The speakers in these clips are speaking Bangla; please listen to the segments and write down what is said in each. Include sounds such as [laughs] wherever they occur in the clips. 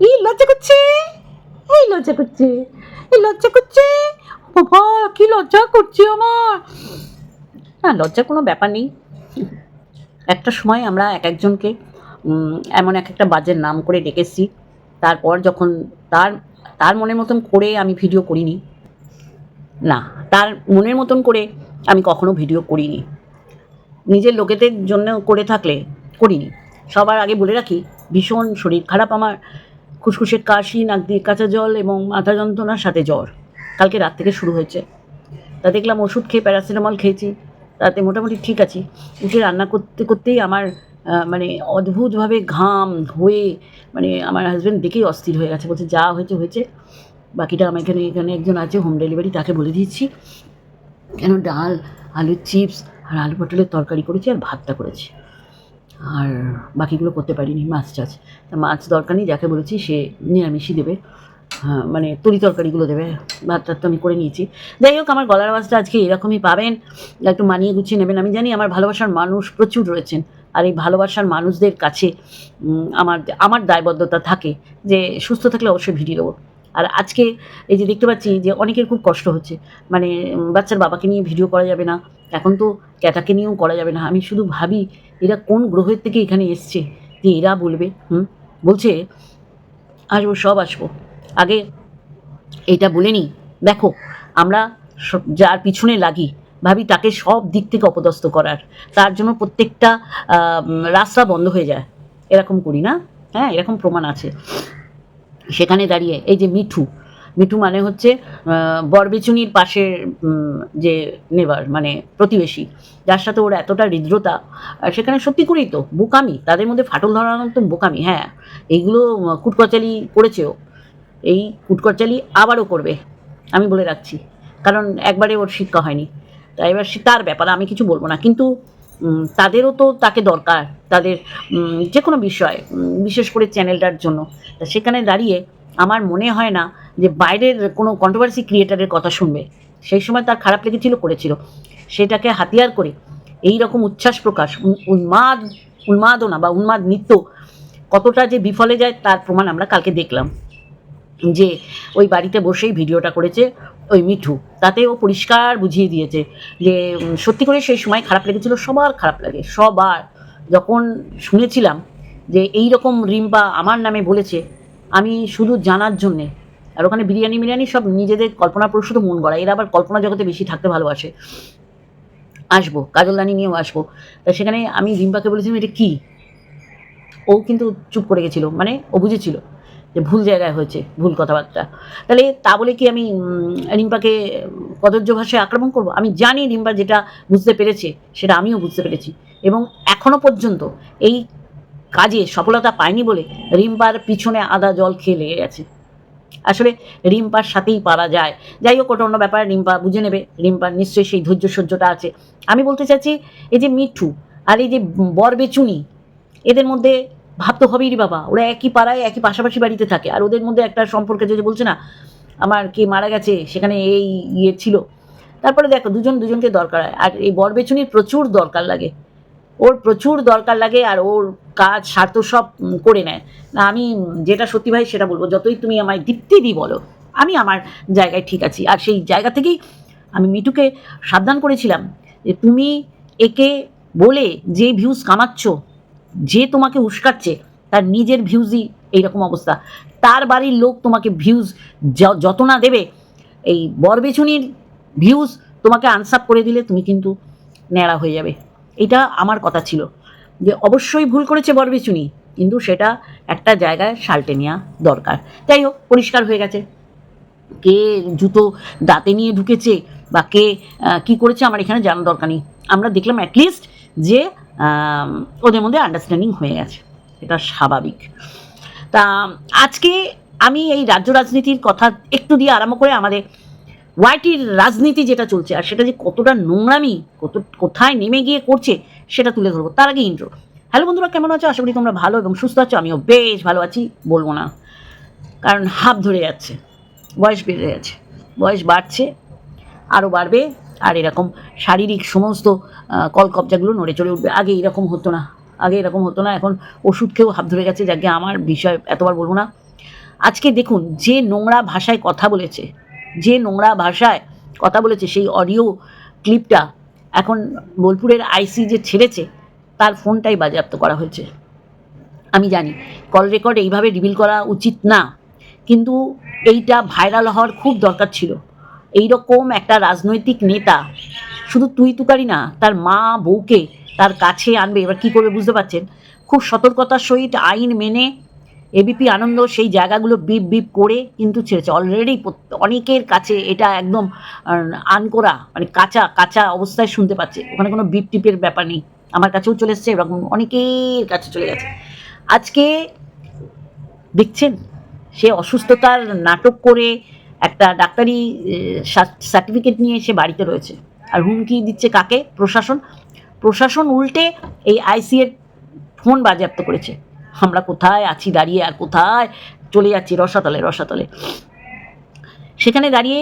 এই লজ্জা করছে? এই লজ্জা করছে। এই লজ্জা করছে? বাবা, কি লজ্জা করছে আমার? না, লজ্জার কোনো ব্যাপার নেই। একটা সময় আমরা এক একজনকে এমন এক একটা বাজের নাম করে ডেকেছি তারপর যখন তার তার মনের মতন করে আমি ভিডিও করিনি। না, তার মনের মতন করে আমি কখনো ভিডিও করিনি। নিজের লোকেদের জন্য করে থাকলে করিনি। সবার আগে বলে রাখি, ভীষণ শরীর খারাপ আমার। খুসখুসে কাশি, নাক দিয়ে কাঁচা জল এবং মাথা যন্ত্রণার সাথে জ্বর। কালকে রাত থেকে শুরু হয়েছে। তা দেখলাম ওষুধ খেয়ে প্যারাসিটামল খেয়েছি। তাতে মোটামুটি ঠিক আছি। উঠে রান্না করতে করতেই আমার মানে অদ্ভুতভাবে ঘাম হয়ে মানে আমার হাজব্যান্ড দেখেই অস্থির হয়ে গেছে। বলছে, যা হয়েছে হয়েছে। বাকিটা আমার এখানে এখানে একজন আছে হোম ডেলিভারি তাকে বলে দিয়েছি কেন ডাল, আলুর চিপস আর আলু পটলের তরকারি করেছি আর ভাতটা করেছি। আর বাকিগুলো করতে পারিনি, মাছ টাছ। তা মাছ দরকার নেই, যাকে বলেছি সে নিরামিষই দেবে। হ্যাঁ মানে তরি তরকারিগুলো দেবে। ভাত টাত তো আমি করে নিয়েছি। যাই হোক, আমার গলার আওয়াজটা আজকে এরকমই পাবেন। একটু মানিয়ে গুছিয়ে নেবেন। আমি জানি আমার ভালোবাসার মানুষ প্রচুর রয়েছেন। আর এই ভালোবাসার মানুষদের কাছে আমার আমার দায়বদ্ধতা থাকে যে সুস্থ থাকলে অবশ্যই ভিডিও দেবো। আর আজকে এই যে দেখতে পাচ্ছি যে অনেকের খুব কষ্ট হচ্ছে। মানে বাচ্চার বাবাকে নিয়ে ভিডিও করা যাবে না। এখন তো ক্যাটাকে নিয়েও করা যাবে না। আমি শুধু ভাবি, এরা কোন গ্রহের থেকে এখানে এসছে? যে এরা বলবে, হুম? বলছে, আসব, সব আসব। আগে এটা বলে নিই, দেখো, আমরা যার পিছনে লাগি, ভাবি তাকে সব দিক থেকে অপদস্থ করার। তার জন্য প্রত্যেকটা রাস্তা বন্ধ হয়ে যায়। এরকম করি না। হ্যাঁ এরকম প্রমাণ আছে। সেখানে দাঁড়িয়ে, এই যে মিঠু মিঠু মানে হচ্ছে বরবেচুনির পাশের যে নেবার মানে প্রতিবেশী, যার সাথে ওর এতটা হৃদ্রতা সেখানে সত্যি করেই তো বোকামি, তাদের মধ্যে ফাটল ধরানোর তো বোকামি হ্যাঁ এইগুলো কুটকচালি করেছে ও এই কুটকচালি আবারও করবে, আমি বলে রাখছি, কারণ একবারে ওর শিক্ষা হয়নি তাই এবার তার ব্যাপারে, আমি কিছু বলব না, কিন্তু তাদেরও তো তাকে দরকার, তাদের যে কোনো বিষয় বিশেষ করে চ্যানেলটার জন্য। তা সেখানে দাঁড়িয়ে আমার মনে হয় না যে বাইরের কোনো কন্ট্রোভার্সি ক্রিয়েটারের কথা শুনবে। সেই সময় তার খারাপ লেগেছিল, করেছিল। সেটাকে হাতিয়ার করে এই রকম উচ্ছ্বাস প্রকাশ উন্মাদ, উন্মাদনা বা উন্মাদ নৃত্য কতটা যে বিফলে যায় তার প্রমাণ আমরা কালকে দেখলাম। যে ওই বাড়িতে বসেই ভিডিওটা করেছে ওই মিঠু। তাতে ও পরিষ্কার বুঝিয়ে দিয়েছে যে সত্যি করে সেই সময় খারাপ লেগেছিল, সবার খারাপ লাগে, সবার। যখন শুনেছিলাম যে এই রকম রিম্পা আমার নামে বলেছে, আমি শুধু জানার জন্যে। আর ওখানে বিরিয়ানি মিরিয়ানি সব নিজেদের কল্পনা প্রসূত মন গড়া এরা আবার কল্পনা জগতে বেশি থাকতে ভালোবাসে। আসব, কাজলদানি নিয়েও আসব। তা সেখানে আমি রিম্পাকে বলেছিলাম এটা কী? ও কিন্তু চুপ করে গেছিল মানে ও বুঝেছিল। যে ভুল জায়গায় হয়েছে, ভুল কথাবার্তা। তাহলে তা বলে কি আমি রিম্পাকে কদর্য ভাষায় আক্রমণ করব? আমি জানি রিম্পা যেটা বুঝতে পেরেছে, সেটা আমিও বুঝতে পেরেছি। এবং এখনও পর্যন্ত এই কাজে সফলতা পায়নি বলে রিম্পার পিছনে আদা জল খেয়ে লেগে গেছে। আসলে রিম্পার সাথেই পারা যায়। যাই হোক, ওটা অন্য ব্যাপার, রিম্পা বুঝে নেবে। রিম্পার নিশ্চয়ই সেই ধৈর্য সহ্যটা আছে। আমি বলতে চাচ্ছি এই যে মিঠু আর এই যে বর বেচুনি এদের মধ্যে ভাবতে হবেই রে বাবা। ওরা একই পাড়ায়, একই পাশাপাশি বাড়িতে থাকে। আর ওদের মধ্যে একটা সম্পর্কে যে বলছে না, আমার কে মারা গেছে, সেখানে এই ইয়ে ছিল। তারপরে দেখো, দুজন দুজনকে দরকার হয়। আর এই বরবেচুনির প্রচুর দরকার লাগে। ওর প্রচুর দরকার লাগে আর ওর কাজ, স্বার্থ সব করে নেয়। না, আমি যেটা সত্যি ভাই সেটা বলব, যতই তুমি আমায় দীপ্তি দি বলো, আমি আমার জায়গায় ঠিক আছি। আর সেই জায়গা থেকেই আমি মিটুকে সাবধান করেছিলাম যে, তুমি একে বলে যে, ভিউজ কামাচ্ছ যে তোমাকে উস্কাচ্ছে, তার নিজের ভিউজই এইরকম অবস্থা। তার বাড়ির লোক তোমাকে ভিউজ যত না দেবে, এই বরবেছুনির ভিউজ তোমাকে আনসাপ করে দিলে তুমি কিন্তু ন্যাড়া হয়ে যাবে। এটা আমার কথা ছিল যে অবশ্যই ভুল করেছে বরবেচুনি কিন্তু সেটা একটা জায়গায় সাল্টে নেওয়া দরকার। যাই হোক, পরিষ্কার হয়ে গেছে। কে জুতো দাঁতে নিয়ে ঢুকেছে বা কে কি করেছে আমার এখানে জানার দরকার নেই। আমরা দেখলাম অ্যাটলিস্ট যে ওদের মধ্যে আন্ডারস্ট্যান্ডিং হয়ে গেছে। এটা স্বাভাবিক। তা, আজকে আমি এই রাজ্য রাজনীতির কথা একটু দিয়ে আরম্ভ করে আমাদের ওয়াইটির রাজনীতি যেটা চলছে আর সেটা যে কতটা নোংরামি, কত, কোথায় নেমে গিয়ে করছে সেটা তুলে ধরবো। তার আগে ইন্ট্রো হ্যালো বন্ধুরা, কেমন আছো? আশা করি তোমরা ভালো এবং সুস্থ আছো। আমিও বেশ ভালো আছি, বলব না। কারণ হাফ ধরে যাচ্ছে, বয়স বেড়ে যাচ্ছে বয়স বাড়ছে আরও বাড়বে। আর এরকম শারীরিক সমস্ত কলকবজাগুলো নড়ে চড়ে উঠবে। আগে এরকম হতো না। আগে এরকম হতো না। এখন ওষুধ খেয়েও হাত ধরে গেছে। যাকে আমার বিষয় এতবার বলব না। আজকে দেখুন, যে নোংরা ভাষায় কথা বলেছে, যে নোংরা ভাষায় কথা বলেছে, সেই অডিও ক্লিপটা এখন বোলপুরের আইসি যে ছেড়েছে, তার ফোনটাই বাজেয়াপ্ত করা হয়েছে। আমি জানি, কল রেকর্ড এইভাবে রিভিল করা উচিত না। কিন্তু এইটা ভাইরাল হওয়ার খুব দরকার ছিল। এইরকম একটা রাজনৈতিক নেতা, শুধু তুই তুকারি না, তার মা, বউকে তার কাছে আনবে, এবার কী করবে বুঝতে পারছেন? খুব সতর্কতার সহিত আইন মেনে এবিপি আনন্দ সেই জায়গাগুলো বিপ বিপ করে কিন্তু ছেড়েছে। অলরেডি অনেকের কাছে এটা একদম আন করা মানে কাঁচা কাঁচা অবস্থায় শুনতে পাচ্ছে। ওখানে কোনো বিপ টিপের ব্যাপার নেই। আমার কাছেও চলে এসছে, এরকম অনেকের কাছে চলে গেছে। আজকে দেখছেন, সে অসুস্থতার নাটক করে একটা ডাক্তারি সার্টিফিকেট নিয়ে এসে বাড়িতে রয়েছে। আর হুমকি দিচ্ছে কাকে? প্রশাসন। প্রশাসন উল্টে এই আইসিএর ফোন বাজেয়াপ্ত করেছে। আমরা কোথায় আছি, দাঁড়িয়ে আর কোথায় চলে যাচ্ছি রসাতলে রসাতলে? সেখানে দাঁড়িয়ে,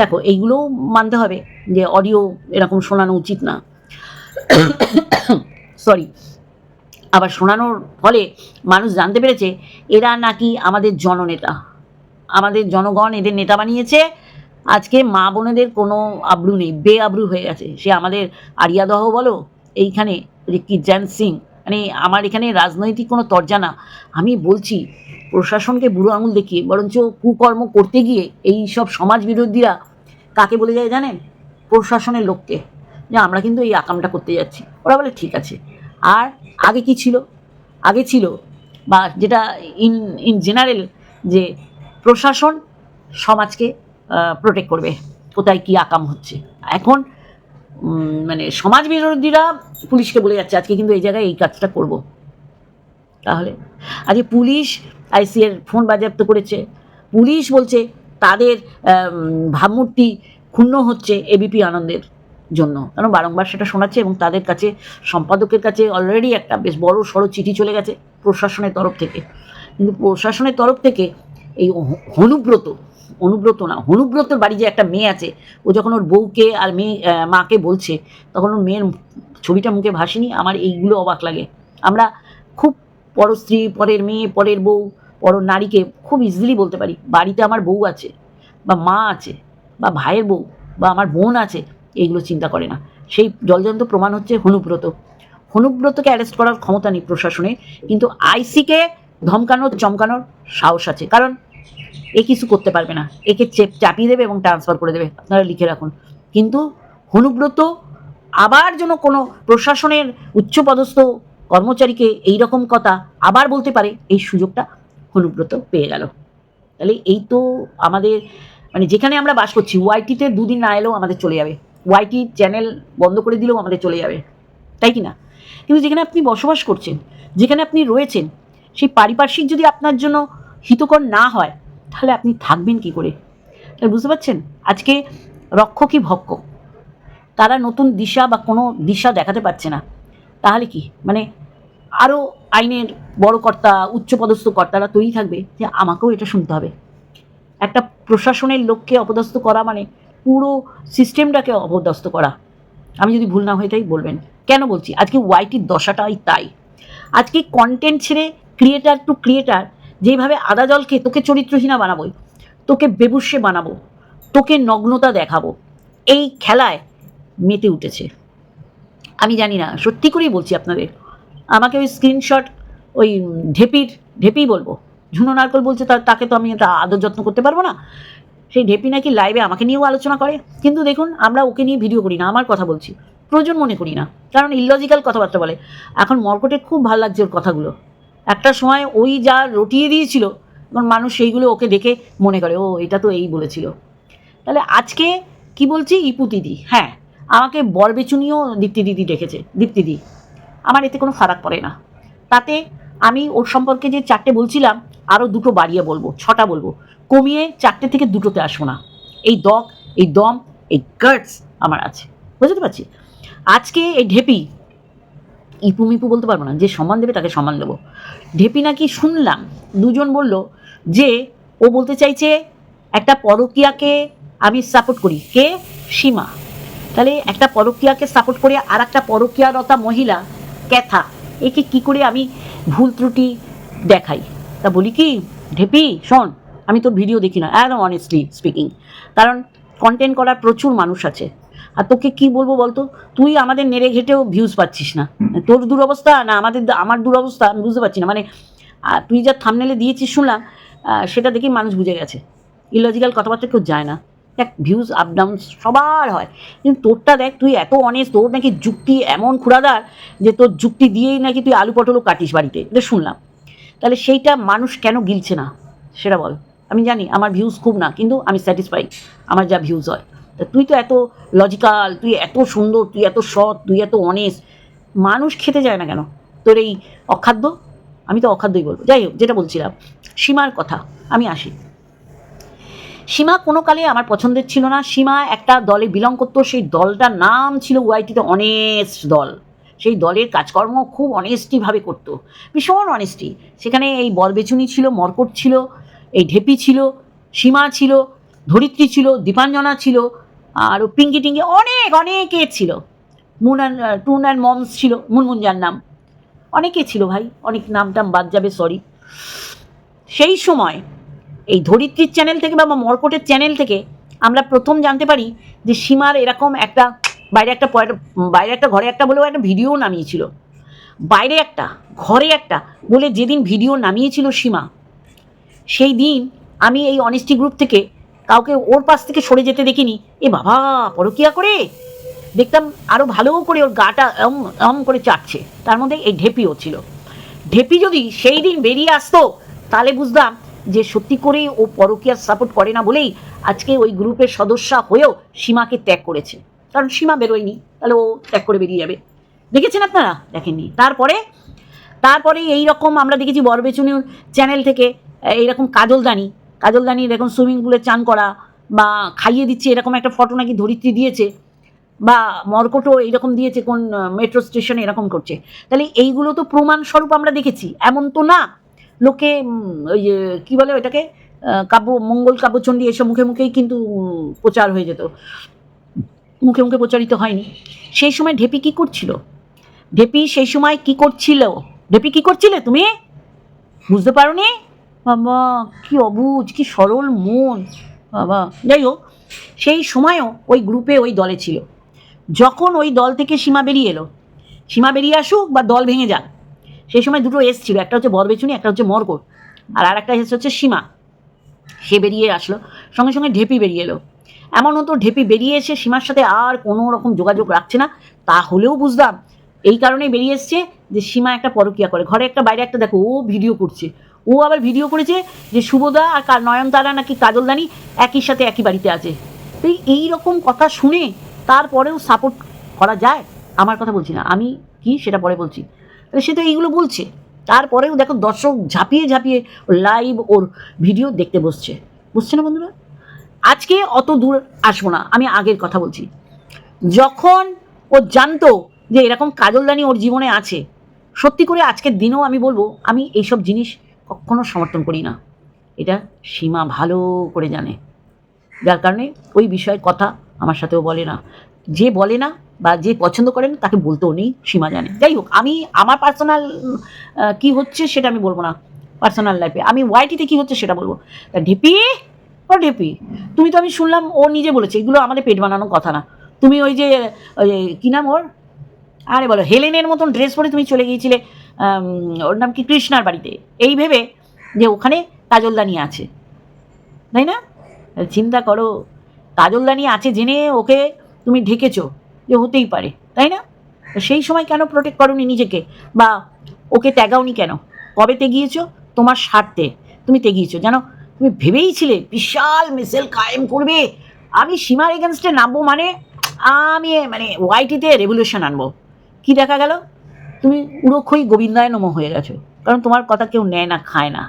দেখো এইগুলো মানতে হবে যে অডিও এরকম শোনানো উচিত না। সরি, আবার শোনানোর ফলে মানুষ জানতে পেরেছে, এরা নাকি আমাদের জননেতা। আমাদের জনগণ এদের নেতা বানিয়েছে। আজকে মা বোনেদের কোনো আব্রু নেই বে আব্রু হয়ে গেছে। সে আমাদের আরিয়াদহ বলো, এইখানে রিকি জ্যান সিং মানে আমার এখানে রাজনৈতিক কোনো তর্জা না। আমি বলছি, প্রশাসনকে বুড়ো আঙুল দেখিয়ে, বরঞ্চ কুকর্ম করতে গিয়ে এই সব সমাজ বিরোধীরা কাকে বলে যায় জানেন? প্রশাসনের লোককে। যে আমরা কিন্তু এই আকামটা করতে যাচ্ছি। ওরা বলে, ঠিক আছে। আর আগে কি ছিল? আগে ছিল, বা যেটা ইন ইন জেনারেল যে প্রশাসন সমাজকে প্রোটেক্ট করবে। কোথায় কি আকাম হচ্ছে? এখন মানে সমাজ বিরোধীরা পুলিশকে বলে যাচ্ছে, আজকে কিন্তু এই জায়গায় এই কাজটা করব। তাহলে, আজকে পুলিশ আইসিএর ফোন বাজেয়াপ্ত করেছে। পুলিশ বলছে, তাদের ভাবমূর্তি ক্ষুণ্ণ হচ্ছে এবিপি আনন্দের জন্য। কারণ বারংবার সেটা শোনাচ্ছে এবং তাদের কাছে, সম্পাদকের কাছে অলরেডি একটা বেশ বড় সড়ো চিঠি চলে গেছে প্রশাসনের তরফ থেকে। কিন্তু প্রশাসনের তরফ থেকে এই হনুব্রত, অনুব্রত না, হনুব্রতর বাড়ি যে একটা মেয়ে আছে, ও যখন ওর বউকে আর মেয়ে মাকে বলছে, তখন ওর মেয়ের ছবিটা মুখে ভাসেনি, আমার এইগুলো অবাক লাগে। আমরা খুব পর স্ত্রী, পরের মেয়ে, পরের বউ পর নারীকে খুব ইজিলি বলতে পারি, বাড়িতে আমার বউ আছে, বা মা আছে, বা ভাইয়ের বউ, বা আমার বোন আছে, এইগুলো চিন্তা করে না। সেই জলজন্ত প্রমাণ হচ্ছে হনুব্রত। হনুব্রতকে অ্যারেস্ট করার ক্ষমতা নেই প্রশাসনে কিন্তু আইসিকে ধমকানোর, চমকানোর সাহস আছে। কারণ এ কিছু করতে পারবে না। একে চেপ, চাপিয়ে দেবে এবং ট্রান্সফার করে দেবে। আপনারা লিখে রাখুন। কিন্তু হনুব্রত আবার যেন কোনো প্রশাসনের উচ্চপদস্থ কর্মচারীকে এই রকম কথা আবার বলতে পারে, এই সুযোগটা হনুব্রত পেয়ে গেল। তাহলে এই তো আমাদের মানে যেখানে আমরা বাস করছি ওয়াইটিতে দুদিন না এলেও আমাদের চলে যাবে। ওয়াইটি চ্যানেল বন্ধ করে দিলেও আমাদের চলে যাবে। তাই কি না? কিন্তু যেখানে আপনি বসবাস করছেন, যেখানে আপনি রয়েছেন সেই পারিপার্শ্বিক যদি আপনার জন্য হিতকর না হয়, তাহলে আপনি থাকবেন কি করে? তাহলে বুঝতে পারছেন? আজকে রক্ষকই ভক্ষ তারা নতুন দিশা বা কোনো দিশা দেখাতে পারছে না। তাহলে কি? মানে আরও আইনের বড় কর্তা, উচ্চপদস্থ কর্তারা তৈরি থাকবে যে আমাকেও এটা শুনতে হবে। একটা প্রশাসনের লোককে অপদস্থ করা মানে পুরো সিস্টেমটাকে অপদস্থ করা। আমি যদি ভুল না হয়ে তাই বলবেন। কেন বলছি? আজকে ওয়াইটির দশাটাই তাই। আজকে কন্টেন্ট ছেড়ে ক্রিয়েটার টু ক্রিয়েটার যেভাবে আদা জলকে তোকে চরিত্রহীনা বানাবোই তোকে বেবুসে বানাবো, তোকে নগ্নতা দেখাবো, এই খেলায় মেতে উঠেছে। আমি জানি না, সত্যি করেই বলছি আপনাদের। আমাকে ওই স্ক্রিনশট ওই ঢেপির, ঢেপি বলব। ঝুনো নারকল বলছে তার তাকে তো আমি এটা আদর যত্ন করতে পারব না? সেই ঢেপি নাকি লাইভে আমাকে নিয়েও আলোচনা করে। কিন্তু দেখুন, আমরা ওকে নিয়ে ভিডিও করি না, আমার কথা বলছি। প্রয়োজন মনে করি না, কারণ ইললজিক্যাল কথাবার্তা বলে। এখন মর্কটে খুব ভালো লাগছে ওর কথাগুলো। একটা সময় ওই যা রটিয়ে দিয়েছিল এখন মানুষ সেইগুলো ওকে দেখে মনে করে, ও, এটা তো এই বলেছিল। তাহলে আজকে কি বলছি? ইপু দিদি। হ্যাঁ আমাকে বরবেচুনিও দীপ্তি দিদি ডেকেছে। দীপ্তি দি, আমার এতে কোনো ফারাক পড়ে না। তাতে আমি ওর সম্পর্কে যে চারটে বলছিলাম, আরও দুটো বাড়িয়ে বলব, ছটা বলব। কমিয়ে চারটে থেকে দুটোতে আসব না। এই দক এই দম, এই গার্ডস আমার আছে। বুঝতে পারছি? আজকে এই ঢেপি ইপু মিপু বলতে পারব না, যে সম্মান দেবে তাকে সম্মান দেবো। ঢেপি নাকি শুনলাম, দুজন বলল যে, ও বলতে চাইছে একটা পরকিয়াকে আমি সাপোর্ট করি। কে? সীমা। তাহলে একটা পরকিয়াকে সাপোর্ট করে আর একটা পরকিয়ারতা মহিলা, ক্যাথা, একে কি করে আমি ভুল ত্রুটি দেখাই? তা বলি কি, ঢেপি, শোন, আমি তোর ভিডিও দেখি না, একদম অনেস্টলি স্পিকিং কারণ কন্টেন্ট করার প্রচুর মানুষ আছে। আর তোকে কি বলব বলতো? তুই আমাদের নেড়ে ঘেটেও ভিউজ পাচ্ছিস না। তোর দুরবস্থা না, আমাদের আমার দুরবস্থা আমি বুঝতে পারছি না। মানে তুই যা থামনেলে দিয়েছিস শুনলাম সেটা দেখেই মানুষ বুঝে গেছে। ইলজিক্যাল কথাবার্তা কেউ যায় না। দেখ ভিউজ আপ ডাউন সবার হয়। কিন্তু তোরটা দেখ, তুই এত অনেস্ট তোর নাকি যুক্তি এমন খুঁড়াদার যে তোর যুক্তি দিয়েই নাকি তুই আলু পটলও কাটিস বাড়িতে। এটা শুনলাম। তাহলে সেইটা মানুষ কেন গিলছে না? সেটা বল। আমি জানি, আমার ভিউজ খুব না, কিন্তু আমি স্যাটিসফাই আমার যা ভিউজ হয়। তা তুই তো এত লজিক্যাল তুই এত সুন্দর, তুই এত সৎ, তুই এত অনেস্ট মানুষ খেতে যায় না কেন? তোর এই অখাদ্য? আমি তো অখাদ্যই বলব। যাই হোক, যেটা বলছিলাম, সীমার কথা। আমি আসি। সীমা কোনো কালে আমার পছন্দের ছিল না। সীমা একটা দলে বিলং করতো। সেই দলটার নাম ছিল ওয়াইটিতে অনেস্ট দল। সেই দলের কাজকর্ম খুব অনেস্টিভাবে করতো। ভীষণ অনেস্টি সেখানে এই বরবেচুনি ছিল, মর্কট ছিল, এই ঢেপি ছিল, সীমা ছিল, ধরিত্রী ছিল, দীপাঞ্জনা ছিল আর পিঙ্কি টিঙ্কি অনেক, অনেকে ছিল। Moon and toon and moms ছিল মুনমুন যার নাম। অনেকে ছিল ভাই, অনেক নাম টাম বাদ যাবে সরি সেই সময় এই ধরিত্রীর চ্যানেল থেকে বা মর্কটের চ্যানেল থেকে আমরা প্রথম জানতে পারি যে সীমার এরকম একটা, বাইরে একটা বাইরে একটা ঘরে একটা বলেও একটা ভিডিও নামিয়েছিল। বাইরে একটা, ঘরে একটা বলে যেদিন ভিডিও নামিয়েছিল সীমা, সেই দিন আমি এই অনেস্টি গ্রুপ থেকে কাউকে ওর পাশ থেকে সরে যেতে দেখিনি। এ বাবা, পরকিয়া করে? দেখতাম আরও ভালো করে ওর গাটা এম এম করে চাটছে। তার মধ্যে এই ঢেপিও ছিল। ঢেপি যদি সেই দিন বেরিয়ে আসতো, তাহলে বুঝতাম যে সত্যি করেই ও পরকীয়ার সাপোর্ট করে না বলেই আজকে ওই গ্রুপের সদস্য হয়েও সীমাকে ত্যাগ করেছে। কারণ সীমা বেরোয়নি, তাহলে ও ত্যাগ করে বেরিয়ে যাবে। দেখেছেন আপনারা? দেখেননি। তারপরে? তারপরে এই রকম আমরা দেখেছি বরবেচুনির চ্যানেল থেকে, এইরকম কাজলদানি কাজলদানি এরকম সুইমিং পুলে চান করা বা খাইয়ে দিচ্ছে এরকম একটা ফটো নাকি ধরিত্রী দিয়েছে বা মর্কটও এইরকম দিয়েছে কোন মেট্রো স্টেশনে এরকম করছে। তাহলে এইগুলো তো প্রমাণস্বরূপ আমরা দেখেছি, এমন তো না। লোকে ওই কী বলে ওইটাকে? কাব্য, মঙ্গল কাব্যচণ্ডী এসব মুখে মুখেই কিন্তু প্রচার হয়ে যেত। মুখে মুখে প্রচারিত হয়নি। সেই সময় ঢেপি কি করছিল? ঢেপি সেই সময় কি করছিল? ঢেপি কি করছিলে তুমি? বুঝতে পারোনি? বাবা, কি অবুঝ কি সরল মন। বাবা যাই হোক সেই সময়ও ওই গ্রুপে ওই দলে ছিল। যখন ওই দল থেকে সীমা বেরিয়ে এলো, সীমা বেরিয়ে আসুক বা দল ভেঙে যাক, সেই সময় দুটো এস ছিল, একটা হচ্ছে বরবেচুনি, একটা হচ্ছে মর্কট। আর আর একটা এস হচ্ছে সীমা। সে বেরিয়ে আসলো, সঙ্গে সঙ্গে ঢেপি বেরিয়ে এলো। এমন হতো ঢেপি বেরিয়ে এসে সীমার সাথে আর কোনো রকম যোগাযোগ রাখছে না। তাহলেও বুঝতাম, এই কারণেই বেরিয়ে এসছে যে সীমা একটা পরকিয়া করে। ঘরে একটা, বাইরে একটা, দেখো, ও ভিডিও করছে। ও আবার ভিডিও করেছে যে শুভদা আর নয়নতারা নাকি কাজলদানি একই সাথে একই বাড়িতে আছে। তো এই- রকম কথা শুনে তারপরেও সাপোর্ট করা যায়? আমার কথা বলছি না। আমি কি সেটা পরে বলছি। সে তো এইগুলো বলছে। তারপরেও দেখো দর্শক ঝাঁপিয়ে ঝাঁপিয়ে লাইভ ওর ভিডিও দেখতে বসছে। বুঝছে না বন্ধুরা? আজকে অত দূর আসব না। আমি আগের কথা বলছি। যখন ও জানতো যে এরকম কাজলদানি ওর জীবনে আছে, সত্যি করে আজকের দিনেও আমি বলব, আমি এইসব জিনিস কখনো সমর্থন করি না। এটা সীমা ভালো করে জানে। যার কারণে ওই বিষয়ে কথা আমার সাথেও বলে না। যে বলে না বা যে পছন্দ করে না তাকে বলতেও নেই, সীমা জানে। যাই হোক, আমি, আমার পার্সোনাল কি হচ্ছে সেটা আমি বলব না। পার্সোনাল লাইফে আমি ওয়াইটিতে কি হচ্ছে সেটা বলব। তা ঢেপি, ও ঢেপি। তুমি তো আমি শুনলাম ও নিজে বলেছে, এগুলো আমাদের পেট বানানোর কথা না। তুমি ওই যে কী নাম ওর? আরে বলো হেলেনের মতন ড্রেস পরে তুমি চলে গিয়েছিলে। ওর নাম কি? কৃষ্ণার বাড়িতে। এই ভেবে যে ওখানে কাজলদানি আছে। তাই না? চিন্তা করো কাজলদানি আছে জেনে ওকে তুমি ঢেকেছো, যে হতেই পারে, তাই না? সেই সময় কেন প্রোটেক্ট করোনি নিজেকে? বা ওকে ত্যাগাওনি কেন? কবে তেগিয়েছো? তোমার স্বার্থে। তুমি তেগিয়েছো। জানো, তুমি ভেবেইছিলে বিশাল মিসেল কায়েম করবে। আমি সীমার এগেনস্টে নামবো মানে আমি মানে ওয়াইটিতে রেভলিউশন আনব। কি দেখা গেল? তুমি উড়োক্ষই গোবিন্দায় নম হয়ে গেছো। কারণ তোমার কথা কেউ নেয় না, খায় না।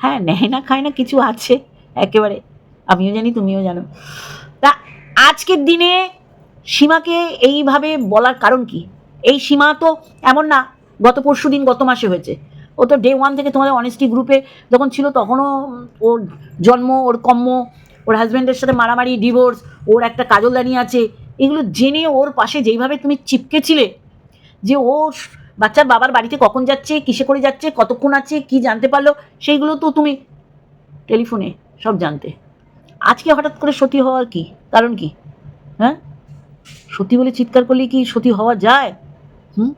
হ্যাঁ নেয় না, খায় না কিছু আছে একেবারে। আমিও জানি, তুমিও জানো। তা আজকের দিনে সীমাকে এইভাবে বলার কারণ কি? এই সীমা তো এমন না, গত পরশু দিন, গত মাসে হয়েছে। ও তো ডে ওয়ান থেকে তোমাদের অনেস্টি গ্রুপে যখন ছিল, তখনও ওর জন্ম, ওর কম্ম ওর হাজব্যান্ডের সাথে মারামারি ডিভোর্স ওর একটা কাজলদানি আছে। এগুলো জেনে ওর পাশে যেইভাবে তুমি চিপকেছিলে, যে ও বাচ্চার বাবার বাড়িতে কখন যাচ্ছে, কিসে করে যাচ্ছে, কতক্ষণ আছে, কি জানতে পারল, সেইগুলো তো তুমি টেলিফোনে সব জানতে। আজকে হঠাৎ করে সতী হওয়ার কি? কারণ কি? হ্যাঁ? সতী বলে চিৎকার করলে কি সতী হওয়া যায়? হুম?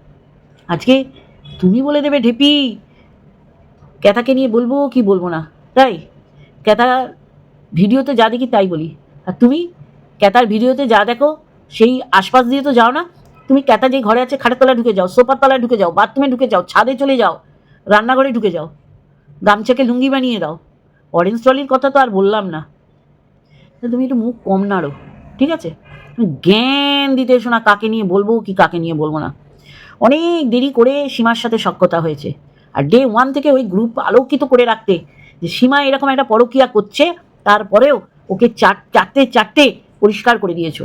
আজকে তুমি বলে দেবে ঢেপি। ক্যাথাকে নিয়ে বলব কি বলব না, তাই? ক্যাথা ভিডিওতে যা দেখি তাই বলি। আর তুমি ক্যাথার ভিডিওতে যা দেখো, সেই আশপাশ দিয়ে তো যাও না। তুমি ক্যাথা যে ঘরে আছে, খাটের তলায় ঢুকে যাও, সোফার তলায় ঢুকে যাও, বাথরুমে ঢুকে যাও, ছাদে চলে যাও, রান্নাঘরে ঢুকে যাও, গামছাকে লুঙ্গি বানিয়ে দাও। অরেঞ্জ ট্রলির কথা তো আর বললাম না। তুমি একটু মুখ কম নাড়ো, ঠিক আছে? জ্ঞান দিতে এসো না, কাকে নিয়ে বলব কি কাকে নিয়ে বলব না। অনেক দেরি করে সীমার সাথে সক্ষতা হয়েছে। আর ডে ওয়ান থেকে ওই গ্রুপ আলোকিত করে রাখতে, যে সীমা এরকম একটা পরকিয়া করছে, তারপরেও ওকে চার, চারটে চারটে পরিষ্কার করে দিয়েছ।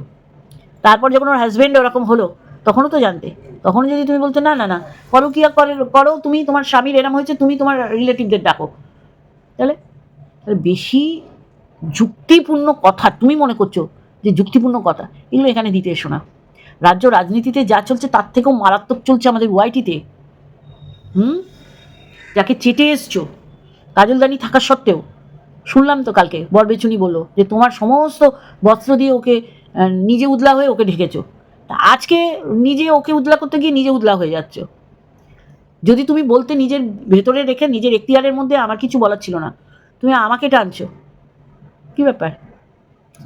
তারপর যখন ওর হাজব্যান্ড ওরকম হলো তখনও তো জানতে। তখন যদি তুমি বলতে, না না না পরকিয়া করে, করো, তুমি তোমার স্বামীর এরম হয়েছে, তুমি তোমার রিলেটিভদের ডাকো। তাহলে তাহলে বেশি যুক্তিপূর্ণ কথা, তুমি মনে করছ যে যুক্তিপূর্ণ কথা, এগুলো এখানে দিতে এসো না। রাজ্য রাজনীতিতে যা চলছে তার থেকেও মারাত্মক চলছে আমাদের ওয়াইটিতে হুম? যাকে চেটে এসছো, কাজলদানি থাকা সত্ত্বেও। শুনলাম তো কালকে বরবেচুনি বলল যে তোমার সমস্ত বস্ত্র দিয়ে ওকে নিজে উদলা হয়ে ওকে ঢেকেছো। আজকে নিজে ওকে উদলা করতে গিয়ে নিজে উদলা হয়ে যাচ্ছ। যদি তুমি বলতে নিজের ভেতরে রেখে নিজের এখতিয়ারের মধ্যে আমার কিছু বলার ছিল না, তুমি আমাকে টানছো। কি ব্যাপার?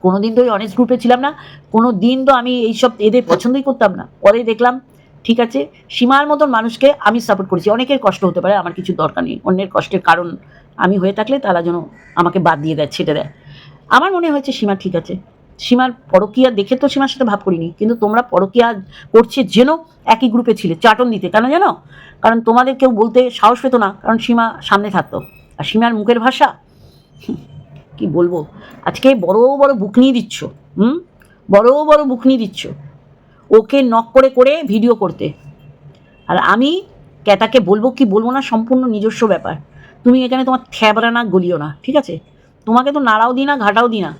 কোনো দিন তো ওই অনেস্ট গ্রুপে ছিলাম না কোনো দিন তো আমি এইসব এদের পছন্দই করতাম না। পরে দেখলাম, ঠিক আছে, সীমার মতন মানুষকে আমি সাপোর্ট করেছি। অনেকের কষ্ট হতে পারে, আমার কিছু দরকার নেই। অন্যের কষ্টের কারণ আমি হয়ে থাকলে তারা যেন আমাকে বাদ দিয়ে দেয় ছেটে দেয়। আমার মনে হয়েছে সীমা ঠিক আছে। সীমার পরকিয়া দেখে তো সীমার সাথে ভাব করিনি, কিন্তু তোমরা পরকিয়া করছে যেন একই গ্রুপে ছিলে, চাটন দিতে। কেন জানো? কারণ তোমাদের কেউ বলতে সাহস পেতো না, কারণ সীমা সামনে থাকতো। আর সীমার মুখের ভাষা? কি বলব? আজকে বড় বড় বুকনি দিচ্ছ, হুম? বড় বড় বুকনি দিচ্ছ। ওকে নক করে করে ভিডিও করতে। আর আমি ক্যাটাকে বলব কি বলব না, সম্পূর্ণ নিজস্ব ব্যাপার। তুমি এখানে তোমার থ্যাবরা না, গলিও না, ঠিক আছে? তোমাকে তো নাড়াও দিই না ঘাটাও দিই না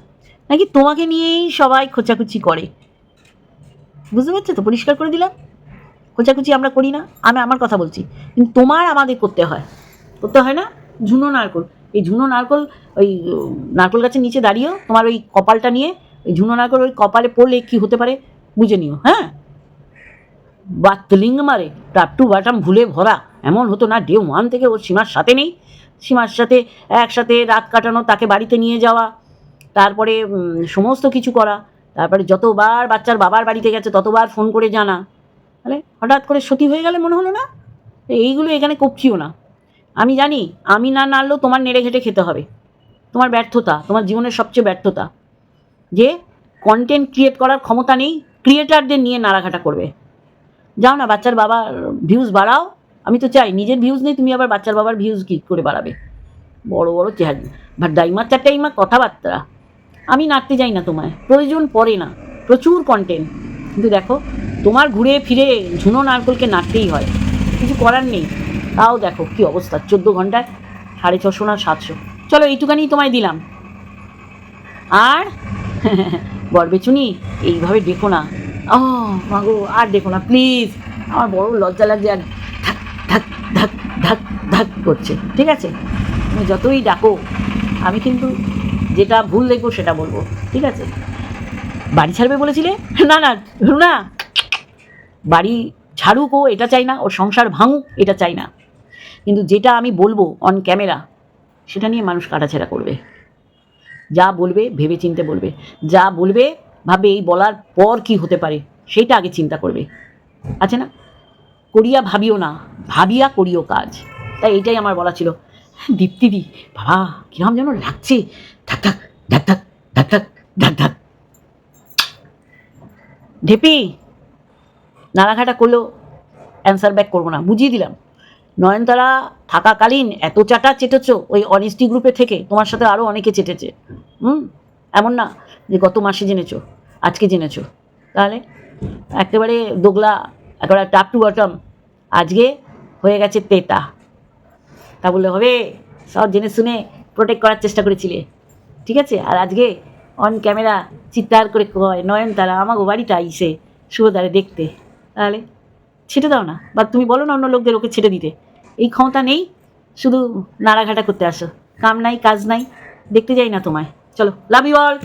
নাকি তোমাকে নিয়েই সবাই খোঁচাখুচি করে? বুঝতে পারছ তো? পরিষ্কার করে দিলাম। খোঁচাখুচি আমরা করি না, আমি আমার কথা বলছি। কিন্তু তোমার আমাদের করতে হয়। করতে হয় না? ঝুনো নারকোল। এই ঝুনো নারকোল, ওই নারকোল গাছের নিচে দাঁড়িয়েও তোমার ওই কপালটা নিয়ে, ওই ঝুনো নারকোল ওই কপালে পড়লে কি হতে পারে? বুঝে নিও হ্যাঁ? বাতলিঙ্গ মারে টাপটু বাটাম ভুলে ভরা। এমন হতো না, ডে ওয়ান থেকে ওর সীমার সাথে নেই। সীমার সাথে একসাথে রাত কাটানো, তাকে বাড়িতে নিয়ে যাওয়া। তারপরে সমস্ত কিছু করা। তারপরে যতবার বাচ্চার বাবার বাড়িতে গেছে, ততবার ফোন করে জানা। তাহলে হঠাৎ করে সতী হয়ে গেলে মনে হলো না? এইগুলো এখানে কপছিও না। আমি জানি, আমি না নাড়লেও তোমার নেড়ে ঘেটে খেতে হবে। তোমার ব্যর্থতা, তোমার জীবনের সবচেয়ে ব্যর্থতা। যে কন্টেন্ট ক্রিয়েট করার ক্ষমতা নেই ক্রিয়েটারদের নিয়ে নাড়াঘাটা করবে। যাও না, বাচ্চার বাবার ভিউজ বাড়াও। আমি তো চাই, নিজের ভিউজ নেই, তুমি আবার বাচ্চার বাবার ভিউজ কী করে বাড়াবে? বড় বড় চেহারা। ভাট দাইমার চারটাইমা কথাবার্তা। আমি নাড়তে যাই না তোমায়। প্রয়োজন পড়ে না। প্রচুর কন্টেন্ট কিন্তু দেখো, তোমার ঘুরে ফিরে ঝুনো নারকলকে নাড়তেই হয়। কিছু করার নেই। তাও দেখো কি অবস্থা। চোদ্দ ঘন্টায় সাড়ে ছশো না সাতশো। চলো এইটুকানি তোমায় দিলাম। আর [laughs] বরবেচুনি এইভাবে দেখো না। ও মাগো আর দেখো না প্লিজ আমার বড় লজ্জা লাগছে আর ধাক ধাক ধাক ধাক ধাক করছে। ঠিক আছে? তুমি যতই ডাকো, আমি কিন্তু যেটা ভুল দেখব সেটা বলব, ঠিক আছে? বাড়ি ছাড়বে বলেছিলে? না না, রুনা! বাড়ি ছাড়ুক ও, এটা চাই না, ওর সংসার ভাঙুক, এটা চাই না। কিন্তু যেটা আমি বলব অন ক্যামেরা সেটা নিয়ে মানুষ কাটাছেড়া করবে। যা বলবে ভেবে চিনতে বলবে। যা বলবে, ভাবে এই বলার পর কি হতে পারে, সেইটা আগে চিন্তা করবে। আছে না? করিয়া ভাবিও না, ভাবিয়া করিও কাজ। তাই এটাই আমার বলা ছিল। দীপ্তিদি, বাবা, কিরম যেন লাগছে। ধাক ধাক ধাক ধাক ধাক ধাক ঢেপি নাড়াঘাটা করলেও অ্যান্সার ব্যাক করব না, বুঝিয়ে দিলাম। নয়নতারা থাকাকালীন এত চাটা চেটেছ ওই অনেস্টি গ্রুপে থেকে, তোমার সাথে আরও অনেকে চেটেছে। হুম? এমন না যে গত মাসে জেনেছো, আজকে জেনেছো। তাহলে একেবারে দোগলা, একেবারে টাপ টু বটম আজকে হয়ে গেছে তেতা। তা বললে হবে, সব জেনে শুনে প্রোটেক্ট করার চেষ্টা করেছিলে। ঠিক আছে? আর আজকে অন ক্যামেরা চিৎকার করে কয়, নয়নতারা আমাকে বাড়িটা আইসে শুভদারে দেখতে। তাহলে ছেটে দাও না। বা তুমি বলো না অন্য লোকদের ওকে ছেটে দিতে। এই ক্ষমতা নেই, শুধু নাড়াঘাটা করতে আসো। কাম নাই, কাজ নাই, দেখতে যাই না তোমায়। চলো লাভ ইউ অল